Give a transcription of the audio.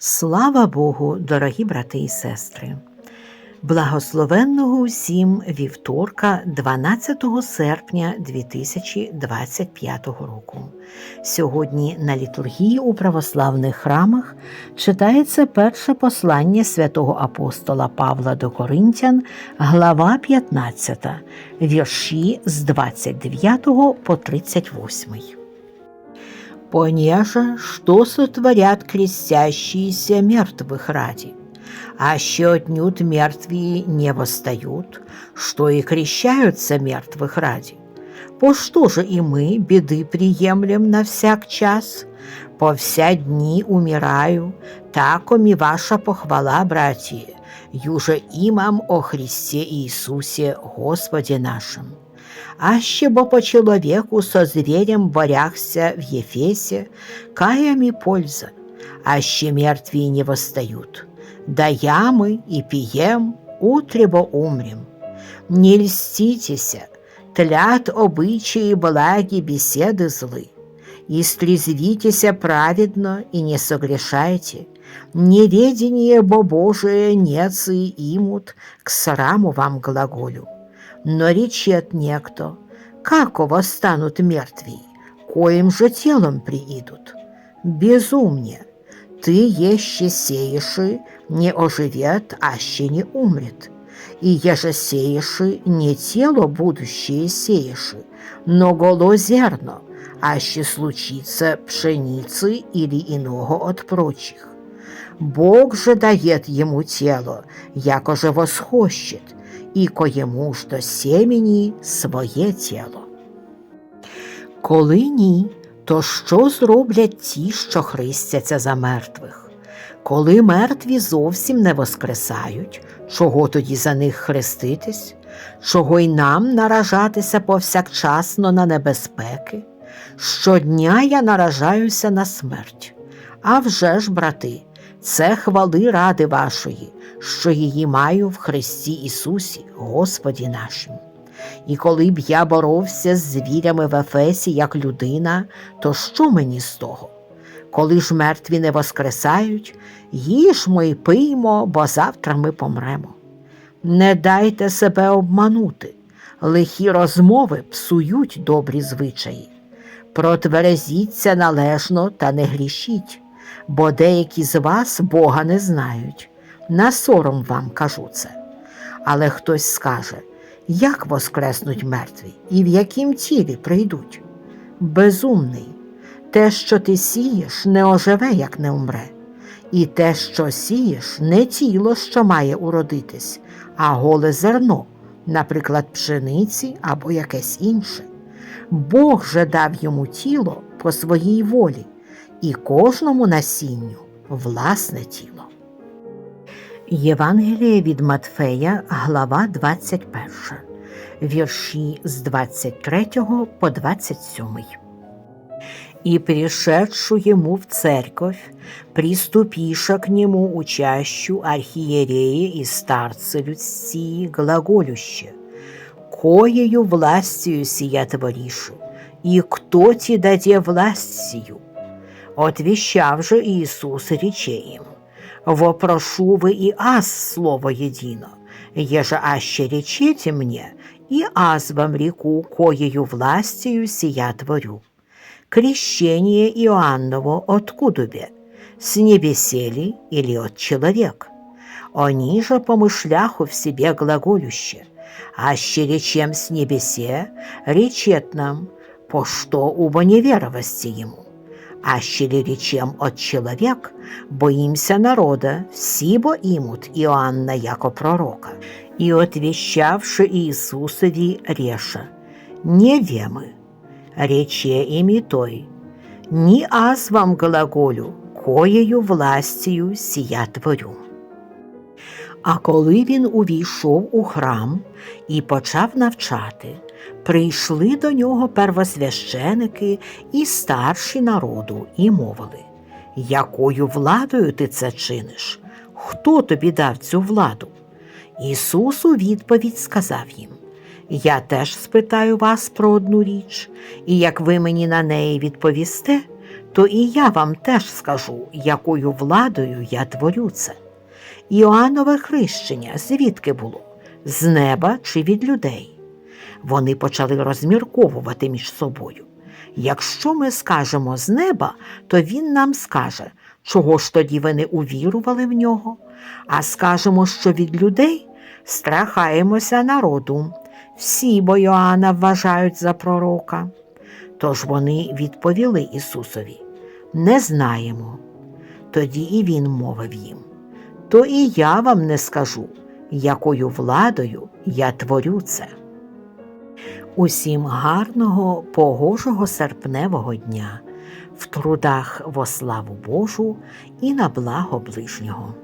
Слава Богу, дорогі брати і сестри! Благословенного усім вівторка 12 серпня 2025 року. Сьогодні на літургії у православних храмах читається перше послання святого апостола Павла до Коринтян, глава 15, вірші з 29 по 38. Понеже что сотворят крестящиеся мертвых ради, а ще отнюдь мертвые не восстают, что и крещаются мертвых ради. По что же и мы беды приемлем на всяк час? По вся дни умираю, таком и ваша похвала, братья, юже имам о Христе Иисусе Господе нашим. Аще бо по человеку со зверем боряхся в Ефесе, каями польза, аще мертвые не восстают. Да ямы и пием, утребо умрем. Не льститеся, тлят обычаи благи беседы злы. И стрезвитеся праведно и не согрешайте. Неведение бо Божие нецы имут к сраму вам глаголю. Но речет некто, как восстанут мертвые, коим же телом приидут. Безумне, ты еще сееши, не оживет, аще не умрет. И еже сееши, не тело будущее сееши, но голо зерно, аще случится пшеницы или иного от прочих. Бог же дает ему тело, яко же восхощет, і коєму ж до сімені своє тіло. Коли ні, то що зроблять ті, що христяться за мертвих? Коли мертві зовсім не воскресають, чого тоді за них хреститись, чого й нам наражатися повсякчасно на небезпеки? Щодня я наражаюся на смерть. А вже ж, брати, це хвали ради вашої, що її маю в Христі Ісусі, Господі нашим. І коли б я боровся з звірями в Ефесі як людина, то що мені з того? Коли ж мертві не воскресають, їжмо й пиймо, бо завтра ми помремо. Не дайте себе обманути, лихі розмови псують добрі звичаї. Протверезіться належно та не грішіть, бо деякі з вас Бога не знають. На сором вам кажу це. Але хтось скаже, як воскреснуть мертві і в яким тілі прийдуть? Безумний, те, що ти сієш, не оживе, як не умре, і те, що сієш, не тіло, що має уродитись, а голе зерно, наприклад, пшениці або якесь інше. Бог же дав йому тіло по своїй волі, і кожному насінню власне тіло. Євангеліє від Матфея, глава 21, вірші з 23 по 27. И пришедшу ему в церковь, приступиша к нему учащу архиереи и старцы людсии глаголюще, коею властью сия творишу, и кто ти даде власть сию? Отвещав же Иисус рече вопрошу вы и аз слово едино, еже аще речете мне, и аз вам реку, коею властью сия творю. Крещение Иоанново откуда бе? С небесели или от человек? Они же помышляху в себе глаголюще, аще речем с небесе, речет нам, по что убо неверовости ему а щели речем от человек, боимся народа, всі бо імут Іоанна яко пророка, і отвещавши Иисусові реша, не вемы, рече ими той, ни аз вам глаголю, коєю властію сія творю. А коли він увійшов у храм і почав навчати, прийшли до нього первосвященики і старші народу і мовили, якою владою ти це чиниш? Хто тобі дав цю владу? Ісус у відповідь сказав їм Я теж спитаю вас про одну річ, і як ви мені на неї відповісте, то і я вам теж скажу, якою владою я творю це. Іоаннове хрещення звідки було? З неба чи від людей? Вони почали розмірковувати між собою. Якщо ми скажемо з неба, то він нам скаже, чого ж тоді ви не увірували в нього, а скажемо, що від людей страхаємося народу. Всі бо Йоанна вважають за пророка. Тож вони відповіли Ісусові Не знаємо. Тоді і він мовив їм То і я вам не скажу, якою владою я творю це. Усім гарного, погожого серпневого дня в трудах во славу Божу і на благо ближнього.